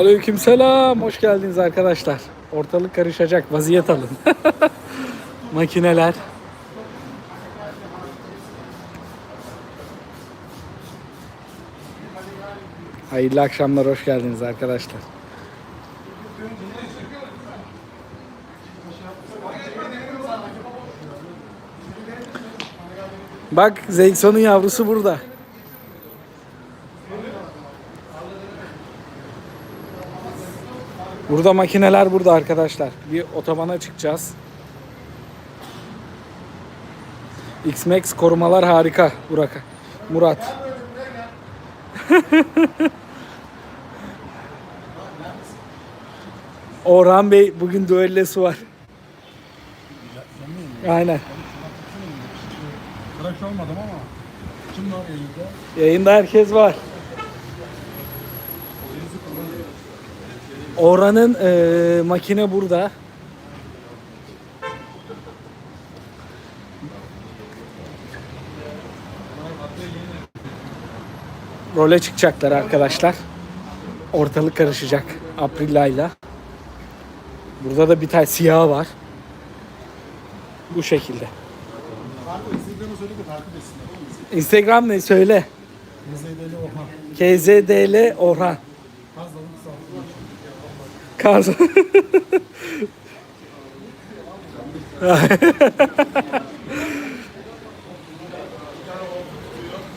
Aleykümselam. Hoş geldiniz arkadaşlar. Ortalık karışacak. Vaziyet alın. Makineler. Hayırlı akşamlar. Hoş geldiniz arkadaşlar. Bak Zeykson'un yavrusu burada. Burada makineler burada arkadaşlar. Bir otobana çıkacağız. X-Max korumalar harika Burak. Murat. Orhan Bey bugün düellosu var. Aynen. Tıraş olmadım ama. Kim var elinde? Yayında herkes var. Orhan'ın eee, makine burada. Role çıkacaklar arkadaşlar. Ortalık karışacak Aprilla'yla. Burada da bir tane siyah var. Bu şekilde. Instagram ne söyle. Mızıydeli Orhan. KZDL Orhan. Kaz.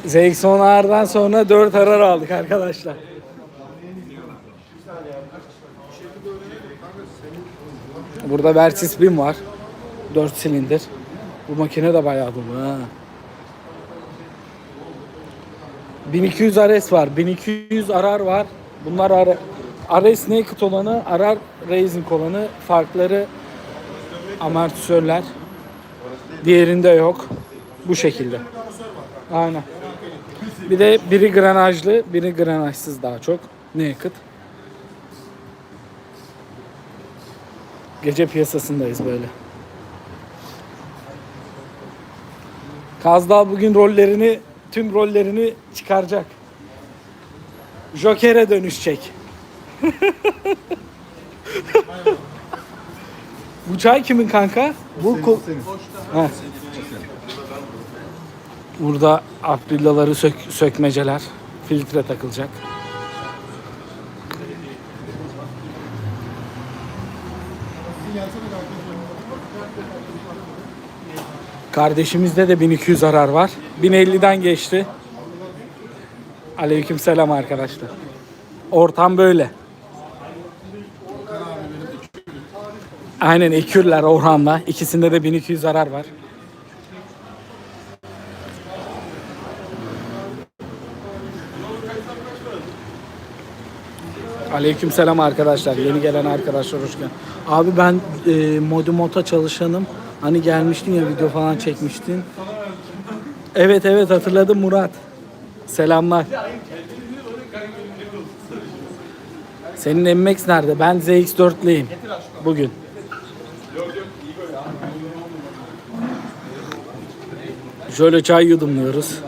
Zeyson Ağar'dan sonra 4 arar aldık arkadaşlar. Burada Versys 1000 var. 4 silindir. Bu makine de bayağı dolu ha. 1200 RS var. 1200 arar var. Bunlar ara, RS Naked olanı, arar Racing olanı. Farkları amortisörler. Diğerinde yok. Bu şekilde. Aynen. Bir de biri granajlı, biri granajsız daha çok. Naked. Gece piyasasındayız böyle. Kazdal bugün rollerini, tüm rollerini çıkaracak. Joker'e dönüşecek. Bu çay kimin kanka? Bu ko-. Burada aprillaları sök sökmeceler. Filtre takılacak. Kardeşimizde de 1200 zarar var. 1050'den geçti. Aleykümselam arkadaşlar. Ortam böyle. Aynen ekürler Orhan'la. İkisinde de 1200 zarar var. Aleykümselam arkadaşlar. Yeni gelen arkadaşlar hoş geldin. Abi ben e, Modimota çalışanım. Hani gelmiştin ya video falan çekmiştin. Evet evet hatırladım Murat. Selamlar. Senin MX nerede? Ben ZX4'leyim bugün. Şöyle çay yudumluyoruz.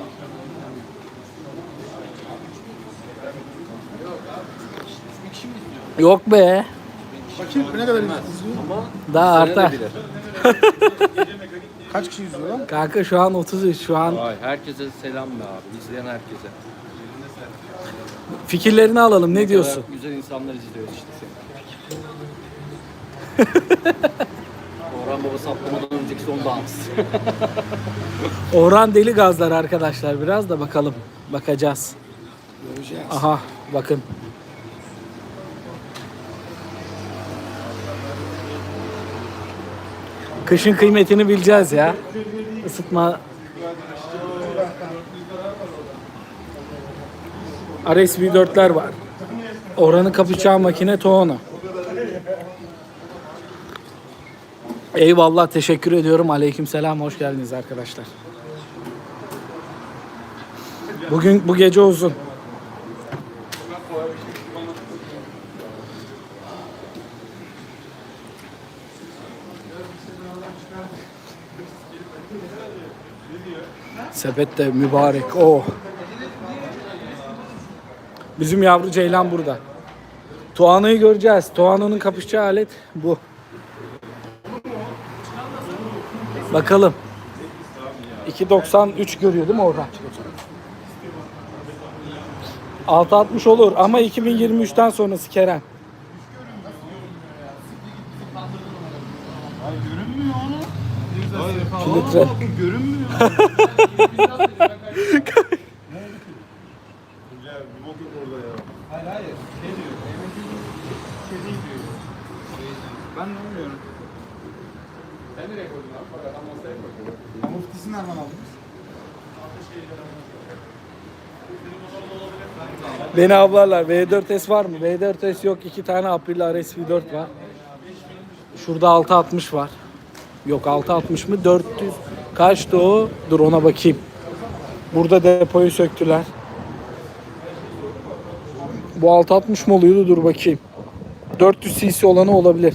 Yok be. Bakayım ne kadar izliyor? Daha artar. Kaç kişi izliyor lan? Kanka şu an 33. Şu an Vay herkese selam be abi. İzleyen herkese. fikirlerini alalım. Ne diyorsun? Güzel insanlar izliyoruz işte seni. Orhan Baba saplamadan önceki son dans. Orhan deli gazlar arkadaşlar. Biraz da bakalım. Bakacağız. Göreceğiz. Aha bakın. Kışın kıymetini bileceğiz ya. Isıtma. RS V4'ler var. Oranın kapıçağı makine Toona. Eyvallah teşekkür ediyorum. Aleykümselam hoş geldiniz arkadaşlar. Bugün bu gece uzun. Sepet de mübarek. Oh. Bizim yavru ceylan burada. Tuana'yı göreceğiz. Tuana'nın kapışacağı alet bu. Bakalım. 2.93 görüyor değil mi oradan? 6.60 olur ama 2023'ten sonrası Kerem. Ay görünmüyor. Hayır hayır. Şey diyor. Ben bilmiyorum. Sen nereye abi? Bak adam masaya. Ya Muftisini nereden aldınız? Beni avlarlar. V4S var mı? V4S yok. iki tane April RS4 var. Şurada 660 var. Yok 660 mı? 400. Kaçtı o? Dur ona bakayım. Burada depoyu söktüler. Bu 660 mı oluyordu? Dur bakayım. 400 cc olanı olabilir.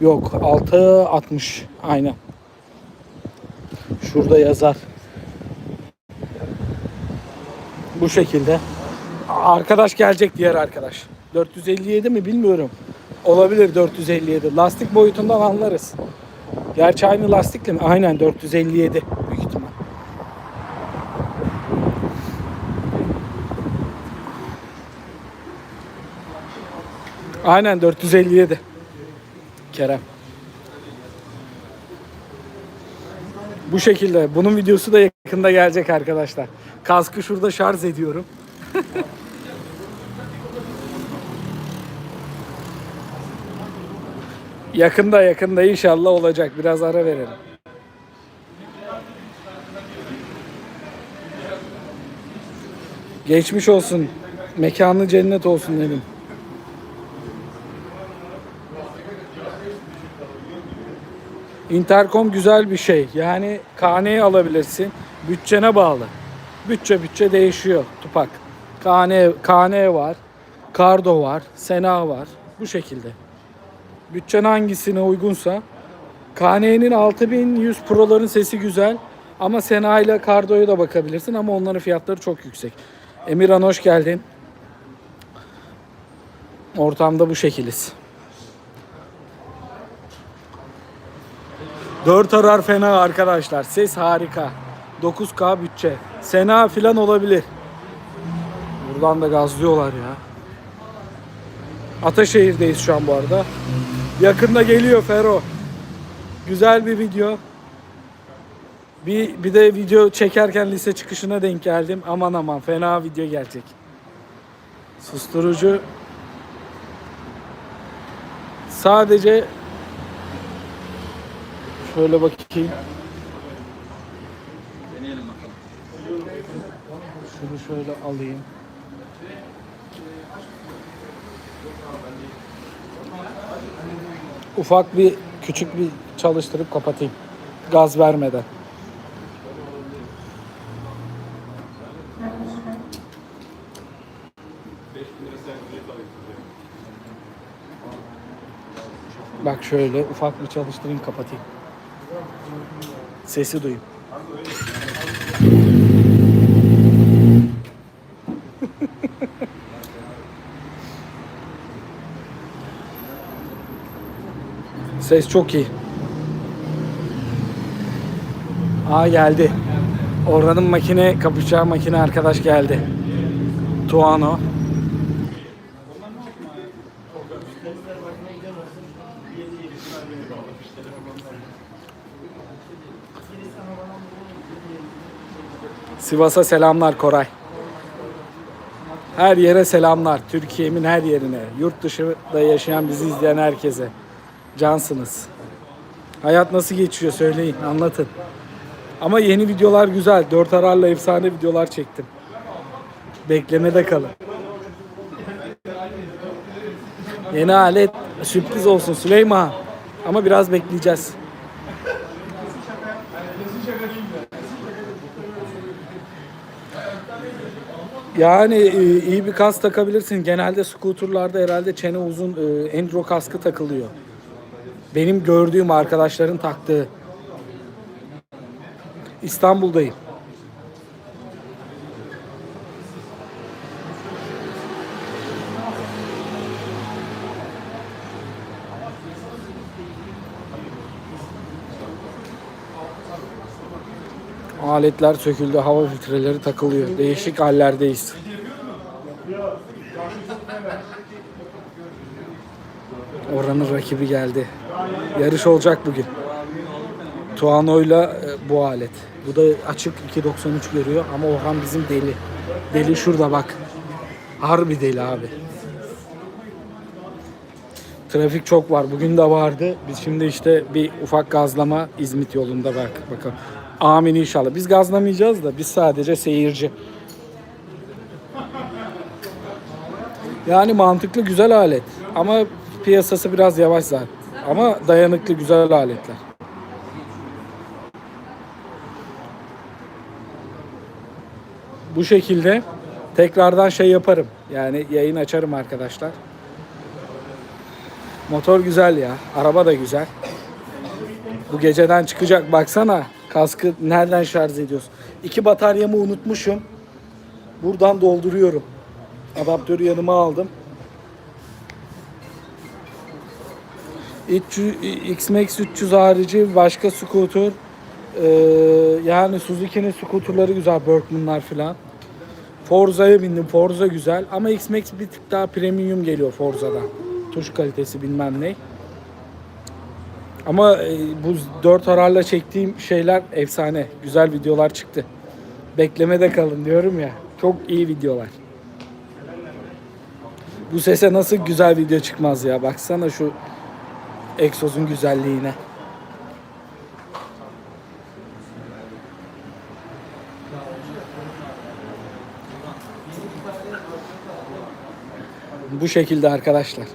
Yok 660. Aynen. Şurada yazar. Bu şekilde. Arkadaş gelecek diğer arkadaş. 457 mi bilmiyorum. Olabilir 457. Lastik boyutundan anlarız. Gerçi aynı lastikle mi? Aynen 457 büyük ihtimal. Aynen 457. Kerem. Bu şekilde. Bunun videosu da yakında gelecek arkadaşlar. Kaskı şurada şarj ediyorum. Yakında yakında inşallah olacak. Biraz ara verelim. Geçmiş olsun. Mekanı cennet olsun dedim. Intercom güzel bir şey. Yani KN'yi alabilirsin. Bütçene bağlı. Bütçe bütçe değişiyor Tupak. KN, KN var. Kardo var. Sena var. Bu şekilde. Bütçen hangisine uygunsa. KN'nin 6100 Pro'ların sesi güzel. Ama Sena ile Kardo'ya da bakabilirsin ama onların fiyatları çok yüksek. Emirhan hoş geldin. Ortamda bu şekiliz. 4 arar fena arkadaşlar. Ses harika. 9K bütçe. Sena filan olabilir. Buradan da gazlıyorlar ya. Ataşehir'deyiz şu an bu arada. Yakında geliyor Fero. Güzel bir video. Bir, bir de video çekerken lise çıkışına denk geldim. Aman aman fena video gelecek. Susturucu sadece şöyle bakayım. Deneyelim bakalım. Şunu şöyle alayım. Ufak bir küçük bir çalıştırıp kapatayım. Gaz vermeden. Bak şöyle ufak bir çalıştırayım kapatayım. Sesi duyayım. Ses çok iyi. Aa geldi. Oranın makine kapışacağı makine arkadaş geldi. Tuano. Sivas'a selamlar Koray. Her yere selamlar. Türkiye'min her yerine. Yurt dışında yaşayan bizi izleyen herkese. Cansınız. Hayat nasıl geçiyor söyleyin, anlatın. Ama yeni videolar güzel. Dört ararla efsane videolar çektim. Beklemede kalın. Yeni alet sürpriz olsun Süleyman. Ama biraz bekleyeceğiz. Yani e, iyi bir kask takabilirsin. Genelde skuterlarda herhalde çene uzun e, enduro kaskı takılıyor. Benim gördüğüm arkadaşların taktığı. İstanbul'dayım. Aletler söküldü, hava filtreleri takılıyor. Değişik hallerdeyiz. Oranın rakibi geldi. Yarış olacak bugün. Tuano'yla e, bu alet. Bu da açık 2.93 görüyor ama Orhan bizim deli. Deli şurada bak. Harbi deli abi. Trafik çok var. Bugün de vardı. Biz şimdi işte bir ufak gazlama İzmit yolunda bak bakalım. Amin inşallah. Biz gazlamayacağız da biz sadece seyirci. Yani mantıklı güzel alet. Ama piyasası biraz yavaş zaten. Ama dayanıklı güzel aletler. Bu şekilde tekrardan şey yaparım. Yani yayın açarım arkadaşlar. Motor güzel ya. Araba da güzel. Bu geceden çıkacak. Baksana kaskı nereden şarj ediyorsun? İki bataryamı unutmuşum. Buradan dolduruyorum. Adaptörü yanıma aldım. X-Max 300 harici başka scooter ee, yani Suzuki'nin scooterları güzel Berkman'lar filan. Forza'ya bindim. Forza güzel ama X-Max bir tık daha premium geliyor Forza'dan. Tuş kalitesi bilmem ne. Ama e, bu dört ararla çektiğim şeyler efsane. Güzel videolar çıktı. Beklemede kalın diyorum ya. Çok iyi videolar. Bu sese nasıl güzel video çıkmaz ya. Baksana şu egzozun güzelliğine. Bu şekilde arkadaşlar.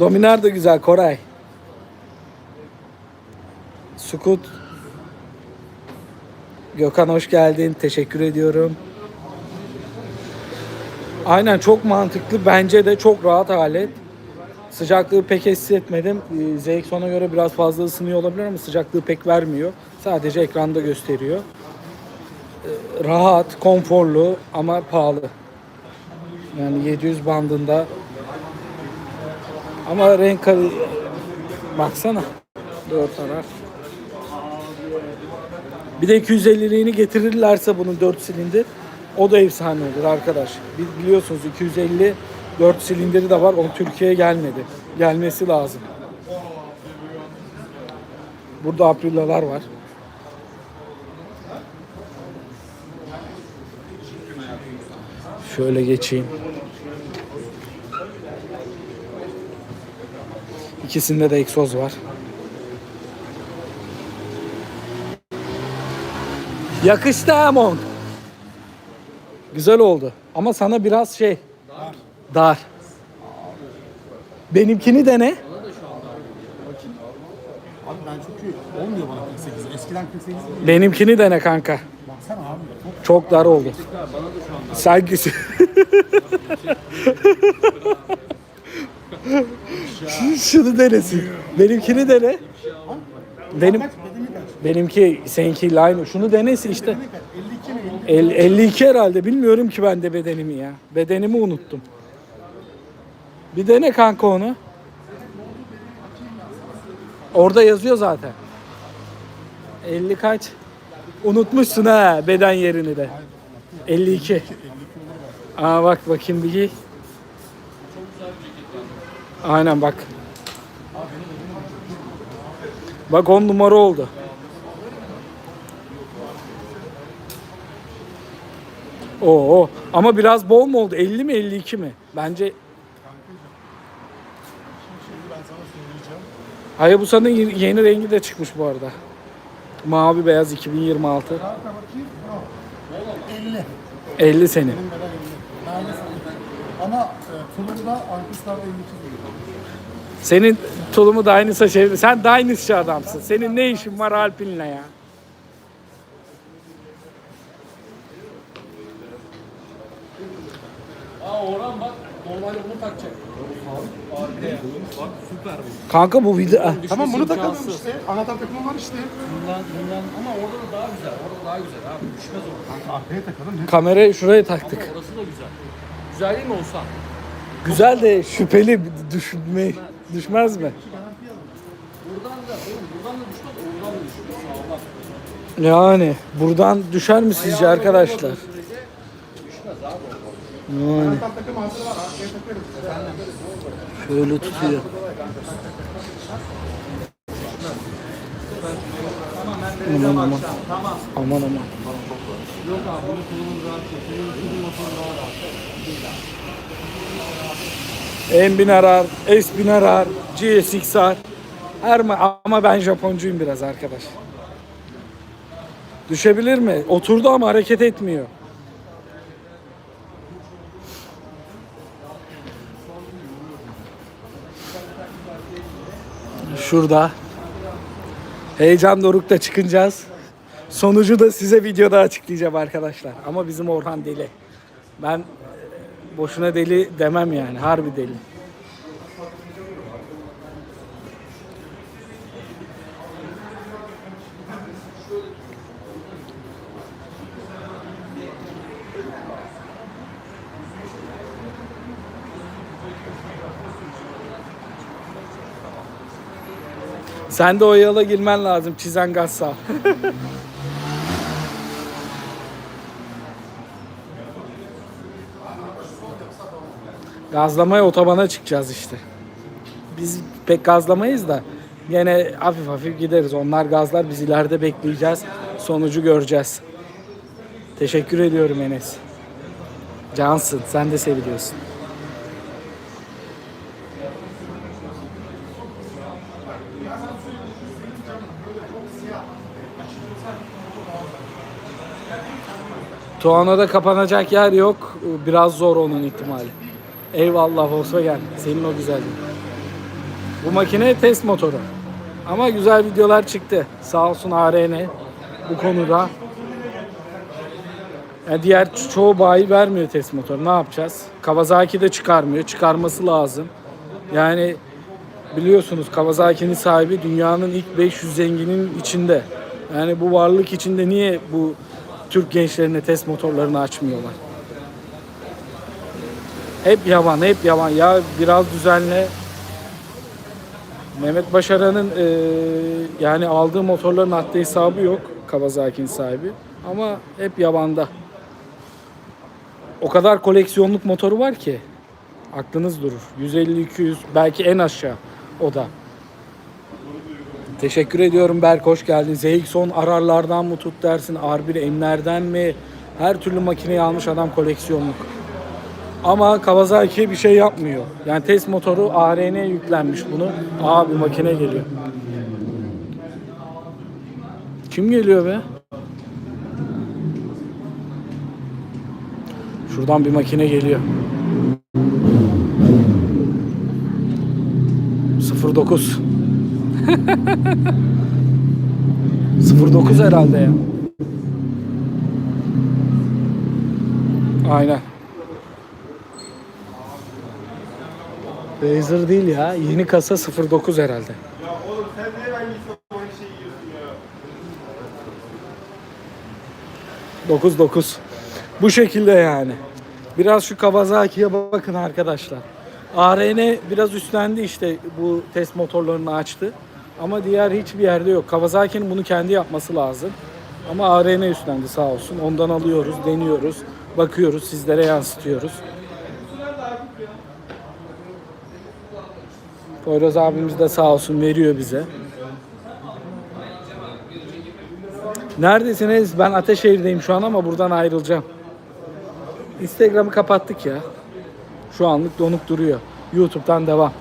Dominar da güzel Koray. Sukut. Gökhan hoş geldin. Teşekkür ediyorum. Aynen çok mantıklı. Bence de çok rahat alet. Sıcaklığı pek hissetmedim. Ee, ZX-10'a göre biraz fazla ısınıyor olabilir ama sıcaklığı pek vermiyor. Sadece ekranda gösteriyor. Ee, Rahat, konforlu ama pahalı. Yani 700 bandında. Ama renk baksana. 4 arar. Bir de 250'liğini getirirlerse bunun 4 silindir o da efsane olur arkadaş. Bi- Biliyorsunuz 250 4 silindiri de var. O Türkiye'ye gelmedi. Gelmesi lazım. Burada Aprilalar var. Şöyle geçeyim. İkisinde de egzoz var. Yakıştı Amon. Güzel oldu. Ama sana biraz şey dar. Benimkini dene. Abi ben çünkü olmuyor bana 48. Eskiden 48 değil. Benimkini dene kanka. Baksana abi. Çok Çok dar oldu. Sanki Şunu denesin. Benimkini dene. Benim benimki seninkiyle aynı. Şunu denesin işte. Bedeni kaç? 52 mi? 50 El, 52 herhalde. Bilmiyorum ki ben de bedenimi ya. Bedenimi unuttum. Bir dene kanka onu. Orada yazıyor zaten. 50 kaç? Unutmuşsun ha beden yerini de. 52. Aa bak bakayım bir giy. Aynen bak. Bak 10 numara oldu. Oo ama biraz bol mu oldu? 50 mi 52 mi? Bence sana söyleyeyim. Hayabusa'nın yeni rengi de çıkmış bu arada. Mavi beyaz 2026. Kanka bakayım. Yok. 50. 50 senin. Benim kadar 50. Tanesi 50. Ama e, tulumda 52 diyor. Senin tulumu Dynasty'a çevir. Sen Dynasty adamsın. Senin ne işin var Alpine'le ya? Aa Orhan bak normalde bunu takacak. Arkaya. Bak süper bu. Kanka bu video... ah, Tamam bunu takalım imkansız. işte. Anahtar takımı var işte. Bundan, bundan ama orada da daha güzel. Orada daha güzel abi. Düşmez o. Kanka arkaya takalım. Ne? Kamerayı şuraya taktık. Ama orası da güzel. Güzel değil mi olsa? Güzel de şüpheli düşünme düşmez mi? Buradan da oğlum buradan da düşmez. Oradan da düşmez. Sağlam. Yani buradan düşer mi sizce arkadaşlar? Düşmez abi. Yani Anahtar takımı hazır var. Arkaya takarız. şöyle tutuyor. Aman aman. Aman aman. Yok abi bunun tulumun rahat. Bunun motoru daha rahat. M1000 arar, S1000 arar, GSX-R. Her ma- ama ben Japoncuyum biraz arkadaş. Düşebilir mi? Oturdu ama hareket etmiyor. Şurada. Heyecan dorukta çıkınacağız. Sonucu da size videoda açıklayacağım arkadaşlar. Ama bizim Orhan deli. Ben e, boşuna deli demem yani. Harbi deli. Sen de o yola girmen lazım. Çizen gaz Gazlamaya otobana çıkacağız işte. Biz pek gazlamayız da gene hafif hafif gideriz. Onlar gazlar biz ileride bekleyeceğiz. Sonucu göreceğiz. Teşekkür ediyorum Enes. Cansın sen de seviliyorsun. Tuano'da kapanacak yer yok. Biraz zor onun ihtimali. Eyvallah Volkswagen. Senin o güzelliğin. Bu makine test motoru. Ama güzel videolar çıktı. Sağ olsun ARN bu konuda. Yani diğer ço- çoğu bayi vermiyor test motoru. Ne yapacağız? Kawasaki de çıkarmıyor. Çıkarması lazım. Yani biliyorsunuz Kawasaki'nin sahibi dünyanın ilk 500 zenginin içinde. Yani bu varlık içinde niye bu Türk gençlerine test motorlarını açmıyorlar? Hep yavan, hep yavan. Ya biraz düzenle. Mehmet Başaran'ın eee, yani aldığı motorların haddi hesabı yok. Kawasaki'nin sahibi. Ama hep yabanda. O kadar koleksiyonluk motoru var ki. Aklınız durur. 150-200 belki en aşağı o da. Teşekkür ediyorum Berk hoş geldin. ZX-10 ararlardan mı tut dersin, R1 M'lerden mi? Her türlü makineyi almış adam koleksiyonluk. Ama Kawasaki bir şey yapmıyor. Yani test motoru ARN'ye yüklenmiş bunu. Aa bir makine geliyor. Kim geliyor be? Şuradan bir makine geliyor. 09. 09 herhalde ya. Aynen. Razer değil ya. Yeni kasa 09 herhalde. Ya oğlum sen niye ben gitsem aynı şeyi yiyorsun ya? 99. Bu şekilde yani. Biraz şu Kawasaki'ye bakın arkadaşlar. ARN biraz üstlendi işte bu test motorlarını açtı. Ama diğer hiçbir yerde yok. Kawasaki'nin bunu kendi yapması lazım. Ama ARN üstlendi sağ olsun. Ondan alıyoruz, deniyoruz, bakıyoruz, sizlere yansıtıyoruz. Poyraz abimiz de sağ olsun veriyor bize. Neredesiniz? Ben Ateşehir'deyim şu an ama buradan ayrılacağım. Instagram'ı kapattık ya. Şu anlık donuk duruyor. YouTube'dan devam.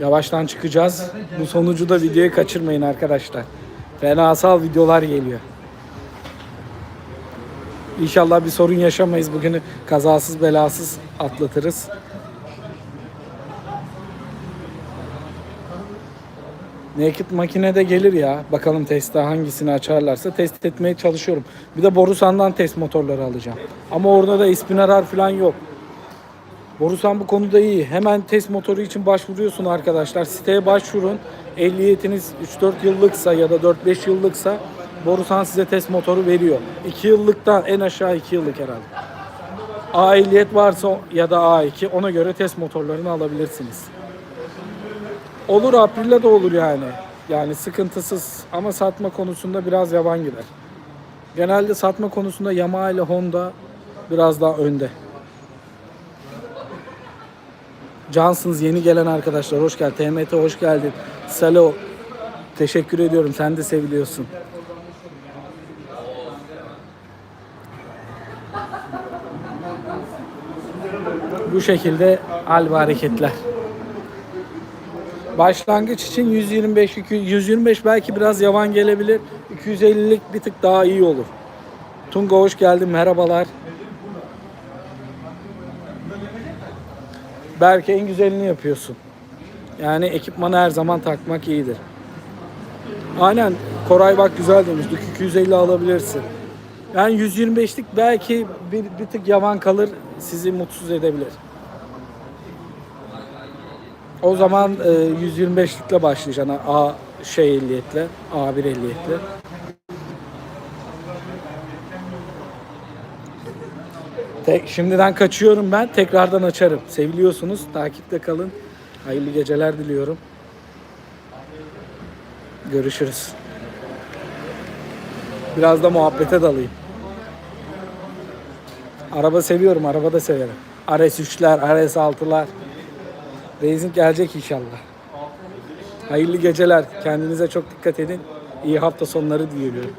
Yavaştan çıkacağız. Bu sonucu da videoya kaçırmayın arkadaşlar. Fenasal videolar geliyor. İnşallah bir sorun yaşamayız. Bugünü kazasız belasız atlatırız. Naked makinede gelir ya. Bakalım testte hangisini açarlarsa test etmeye çalışıyorum. Bir de Borusan'dan test motorları alacağım. Ama orada da ispinarar falan yok. Borusan bu konuda iyi. Hemen test motoru için başvuruyorsun arkadaşlar. Siteye başvurun. Ehliyetiniz 3-4 yıllıksa ya da 4-5 yıllıksa Borusan size test motoru veriyor. 2 yıllıktan en aşağı 2 yıllık herhalde. A varsa ya da A2 ona göre test motorlarını alabilirsiniz. Olur April'de de olur yani. Yani sıkıntısız ama satma konusunda biraz yaban gider. Genelde satma konusunda Yamaha ile Honda biraz daha önde. Johnson's yeni gelen arkadaşlar hoş geldin. TMT hoş geldin. Salo teşekkür ediyorum. Sen de seviliyorsun. Bu şekilde hal ve hareketler. Başlangıç için 125 200 125 belki biraz yavan gelebilir. 250'lik bir tık daha iyi olur. Tunga hoş geldin. Merhabalar. Belki en güzelini yapıyorsun. Yani ekipmanı her zaman takmak iyidir. Aynen Koray bak güzel demiştik. 250 alabilirsin. Yani 125'lik belki bir, bir tık yavan kalır sizi mutsuz edebilir. O zaman e, 125'likle başlayacaksın. A şey ehliyetle, A1 ehliyetle. Tek, şimdiden kaçıyorum ben. Tekrardan açarım. Seviliyorsunuz. Takipte kalın. Hayırlı geceler diliyorum. Görüşürüz. Biraz da muhabbete dalayım. Araba seviyorum. Araba da severim. RS3'ler, RS6'lar. Racing gelecek inşallah. Hayırlı geceler. Kendinize çok dikkat edin. İyi hafta sonları diliyorum.